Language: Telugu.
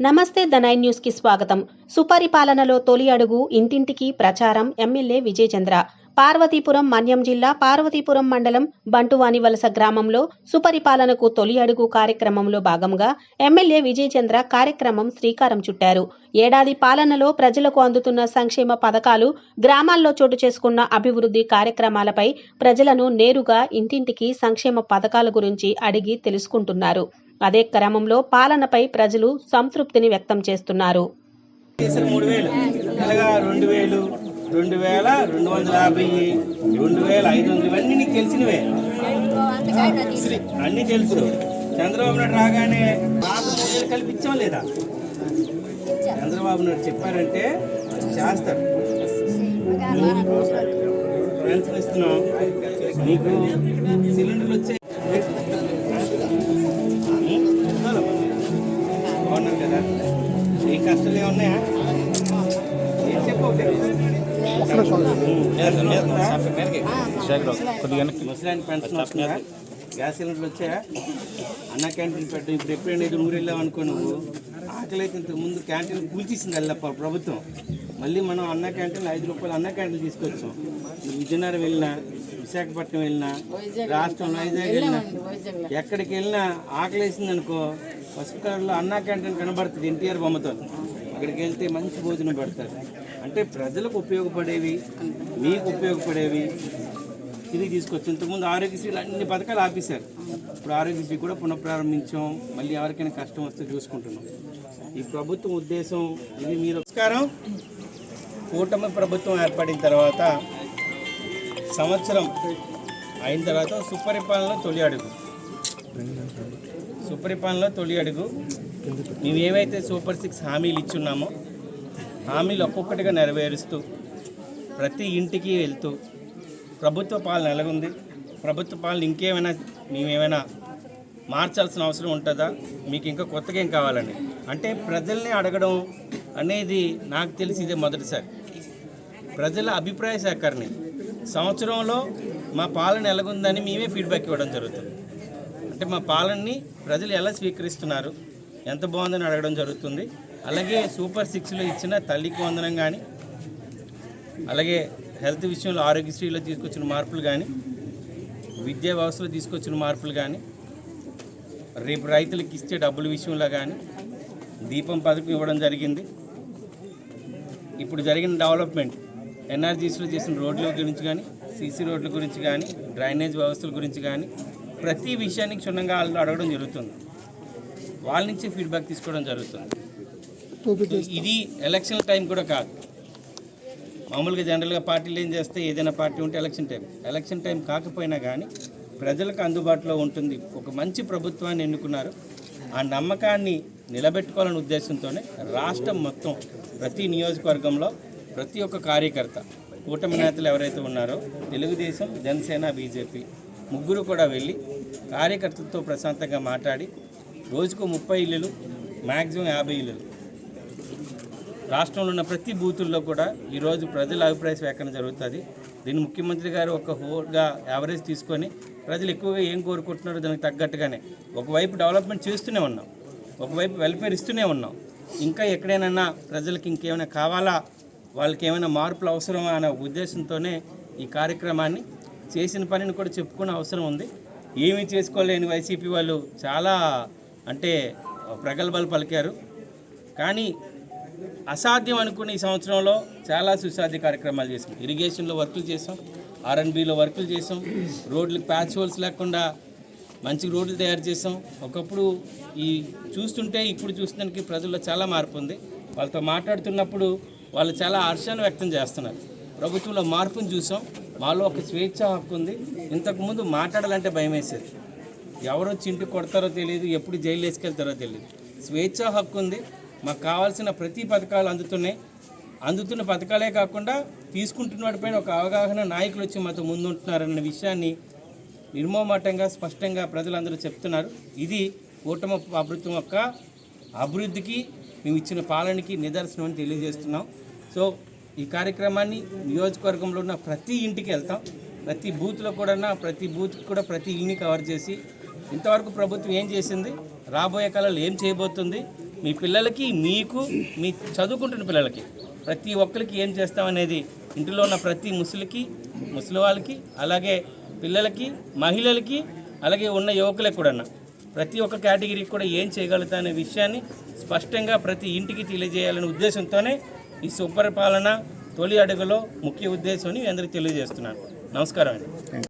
నమస్తే దనై న్యూస్కి స్వాగతం. సుపరిపాలనలో తొలి అడుగు ఇంటింటికి ప్రచారం. ఎమ్మెల్యే విజయచంద్ర. పార్వతీపురం మన్యం జిల్లా పార్వతీపురం మండలం బంటువాని వలస గ్రామంలో సుపరిపాలనకు తొలి అడుగు కార్యక్రమంలో భాగంగా ఎమ్మెల్యే విజయచంద్ర కార్యక్రమం శ్రీకారం చుట్టారు. ఏడాది పాలనలో ప్రజలకు అందుతున్న సంక్షేమ పథకాలు గ్రామాల్లో చోటు చేసుకున్న అభివృద్ధి కార్యక్రమాలపై ప్రజలను నేరుగా ఇంటింటికి సంక్షేమ పథకాల గురించి అడిగి తెలుసుకుంటున్నారు. అదే క్రమంలో పాలనపై ప్రజలు సంతృప్తిని వ్యక్తం చేస్తున్నారు. రెండు వేలు రెండు వందల యాభై రెండు వేల ఐదు వందలు ఇవన్నీ నీకు తెలిసినవే. అన్నీ తెలుసు. చంద్రబాబు నాయుడు రాగానే మూడు లేదా? చంద్రబాబు నాయుడు చెప్పారంటే చేస్తారు పెన్షన్ ఇస్తున్నాం నీకు సిలిండర్లు వచ్చాయి. ఏం ఉన్నాయా? పెన్షన్ గ్యాస్ సిలిండర్లు వచ్చాయా? అన్న క్యాంటీన్ పెట్టు ఇప్పుడు ఎప్పుడైనా ఇది ఊరు వెళ్ళావు అనుకో నువ్వు. ఆకలి అయితే ఇంతకు ముందు క్యాంటీన్ కూల్చేసింది అల్ల ప్రభుత్వం. మళ్ళీ మనం అన్న క్యాంటీన్ ఐదు రూపాయలు అన్న క్యాంటీన్ తీసుకొచ్చాం. విజయనగరం వెళ్ళినా విశాఖపట్నం వెళ్ళినా రాష్ట్రం వైజాగ్ వెళ్ళినా ఎక్కడికి వెళ్ళినా ఆకలి వేసింది అనుకో పసుపు కలర్లో అన్నా క్యాంటీన్ కనబడుతుంది ఎన్టీఆర్ బొమ్మతో. అక్కడికి వెళ్తే మంచి భోజనం పెడతారు. అంటే ప్రజలకు ఉపయోగపడేవి మీకు ఉపయోగపడేవి. తిరిగి తీసుకొచ్చి ఇంతకుముందు ఆరోగ్యశ్రీలు అన్ని పథకాలు ఆపేశారు. ఇప్పుడు ఆరోగ్యశ్రీ కూడా పునఃప్రారంభించాం. మళ్ళీ ఎవరికైనా కష్టం వస్తే చూసుకుంటున్నాం. ఈ ప్రభుత్వం ఉద్దేశం ఇది మీరు నమస్కారం. కూటమి ప్రభుత్వం ఏర్పడిన తర్వాత సంవత్సరం అయిన తర్వాత సుపరిపాలన తొలి అడుగు. సుపరిపాలనలో తొలి అడుగు. మేము ఏవైతే సూపర్ సిక్స్ హామీలు ఇచ్చున్నామో హామీలు ఒక్కొక్కటిగా నెరవేరుస్తూ ప్రతి ఇంటికి వెళ్తూ ప్రభుత్వ పాలన ఎలాగుంది? ప్రభుత్వ పాలన ఇంకేమైనా మేమేమైనా మార్చాల్సిన అవసరం ఉంటుందా? మీకు ఇంకా కొత్తగా ఏం కావాలని? అంటే ప్రజల్ని అడగడం అనేది నాకు తెలిసి ఇదే మొదటిసారి. ప్రజల అభిప్రాయ సేకరణ. సంవత్సరంలో మా పాలన ఎలాగుందని మేమే ఫీడ్బ్యాక్ ఇవ్వడం జరుగుతుంది. అంటే మా పాలనని ప్రజలు ఎలా స్వీకరిస్తున్నారు? ఎంత బాగుందని అడగడం జరుగుతుంది. అలాగే సూపర్ సిక్స్లో ఇచ్చిన తల్లికి వందనం కానీ అలాగే హెల్త్ విషయంలో ఆరోగ్యశ్రీలో తీసుకొచ్చిన మార్పులు కానీ విద్యా వ్యవస్థలో తీసుకొచ్చిన మార్పులు కానీ రేపు రైతులకు ఇచ్చే డబ్బుల విషయంలో కానీ దీపం పథకం ఇవ్వడం జరిగింది. ఇప్పుడు జరిగిన డెవలప్మెంట్ ఎన్ఆర్జీస్లో చేసిన రోడ్ల గురించి కానీ సీసీ రోడ్ల గురించి కానీ డ్రైనేజ్ వ్యవస్థల గురించి కానీ ప్రతి విషయానికి క్షుణ్ణంగా అడగడం జరుగుతుంది. వాళ్ళ నుంచి ఫీడ్బ్యాక్ తీసుకోవడం జరుగుతుంది. ఇది ఎలక్షన్ టైం కూడా కాదు. మామూలుగా జనరల్గా పార్టీలు ఏం చేస్తే ఏదైనా పార్టీ ఉంటే ఎలక్షన్ టైం ఎలక్షన్ టైం కాకపోయినా కానీ ప్రజలకు అందుబాటులో ఉంటుంది. ఒక మంచి ప్రభుత్వాన్ని ఎన్నుకున్నారు. ఆ నమ్మకాన్ని నిలబెట్టుకోవాలనే ఉద్దేశంతోనే రాష్ట్రం మొత్తం ప్రతి నియోజకవర్గంలో ప్రతి ఒక్క కార్యకర్త కూటమి నేతలు ఎవరైతే ఉన్నారో తెలుగుదేశం జనసేన బీజేపీ ముగ్గురు కూడా వెళ్ళి కార్యకర్తలతో ప్రశాంతంగా మాట్లాడి రోజుకు ముప్పై ఇల్లులు మ్యాక్సిమం యాభై ఇల్లులు. రాష్ట్రంలో ఉన్న ప్రతి బూతుల్లో కూడా ఈరోజు ప్రజల అభిప్రాయ సేకరణ జరుగుతుంది. దీన్ని ముఖ్యమంత్రి గారు ఒక హోల్గా యావరేజ్ తీసుకొని ప్రజలు ఎక్కువగా ఏం కోరుకుంటున్నారో దానికి తగ్గట్టుగానే ఒకవైపు డెవలప్మెంట్ చేస్తూనే ఉన్నాం ఒకవైపు వెల్ఫేర్ ఇస్తూనే ఉన్నాం. ఇంకా ఎక్కడైనా ప్రజలకు ఇంకేమైనా కావాలా? వాళ్ళకి ఏమైనా మార్పులు అవసరమా అనే ఉద్దేశంతోనే ఈ కార్యక్రమాన్ని చేసిన పనిని కూడా చెప్పుకునే అవసరం ఉంది. ఏమీ చేసుకోలేని వైసీపీ వాళ్ళు చాలా అంటే ప్రగల్భాలు పలికారు. కానీ అసాధ్యం అనుకున్న ఈ సంవత్సరంలో చాలా సుసాధ్య కార్యక్రమాలు చేసాం. ఇరిగేషన్లో వర్కులు చేసాం. ఆర్ఎన్బిలో వర్కులు చేసాం. రోడ్లకు ప్యాచ్ హోల్స్ లేకుండా మంచి రోడ్లు తయారు చేసాం. ఒకప్పుడు ఈ చూస్తుంటే ఇప్పుడు చూస్తున్నానికి ప్రజల్లో చాలా మార్పు ఉంది. వాళ్ళతో మాట్లాడుతున్నప్పుడు వాళ్ళు చాలా హర్షాన్ని వ్యక్తం చేస్తున్నారు. ప్రభుత్వంలో మార్పును చూసాం. మాలో ఒక స్వేచ్ఛ హక్కు ఉంది. ఇంతకుముందు మాట్లాడాలంటే భయం వేసేది ఎవరు ఇంటికి కొడతారో తెలియదు ఎప్పుడు జైలు వేసుకెళ్తారో తెలియదు స్వేచ్ఛ హక్కు ఉంది. మాకు కావాల్సిన ప్రతి పథకాలు అందుతున్నాయి. అందుతున్న పథకాలే కాకుండా తీసుకుంటున్న వాటిపైన ఒక అవగాహన నాయకులు వచ్చి మాతో ముందుంటున్నారన్న విషయాన్ని నిర్మోమాటంగా స్పష్టంగా ప్రజలందరూ చెప్తున్నారు. ఇది కూటమి ప్రభుత్వం యొక్క అభివృద్ధికి మేము ఇచ్చిన పాలనకి నిదర్శనం అని తెలియజేస్తున్నాం. సో ఈ కార్యక్రమాన్ని నియోజకవర్గంలో ఉన్న ప్రతి ఇంటికి వెళ్తాం. ప్రతి బూత్లో కూడా ప్రతి బూత్కి కూడా ప్రతి ఇల్ని కవర్ చేసి ఇంతవరకు ప్రభుత్వం ఏం చేసింది? రాబోయే కాలంలో ఏం చేయబోతుంది? మీ పిల్లలకి మీకు మీ చదువుకుంటున్న పిల్లలకి ప్రతి ఒక్కరికి ఏం చేస్తామనేది ఇంటిలో ఉన్న ప్రతి ముసలికి ముసలి వాళ్ళకి అలాగే పిల్లలకి మహిళలకి అలాగే ఉన్న యువకులకు కూడా ప్రతి ఒక్క కేటగిరీకి కూడా ఏం చేయగలుగుతా అనే విషయాన్ని స్పష్టంగా ప్రతి ఇంటికి తెలియజేయాలనే ఉద్దేశంతోనే ఈ సుపరిపాలన తొలి అడుగులో ముఖ్య ఉద్దేశం అని అందరికీ తెలియజేస్తున్నాను. నమస్కారం అండి.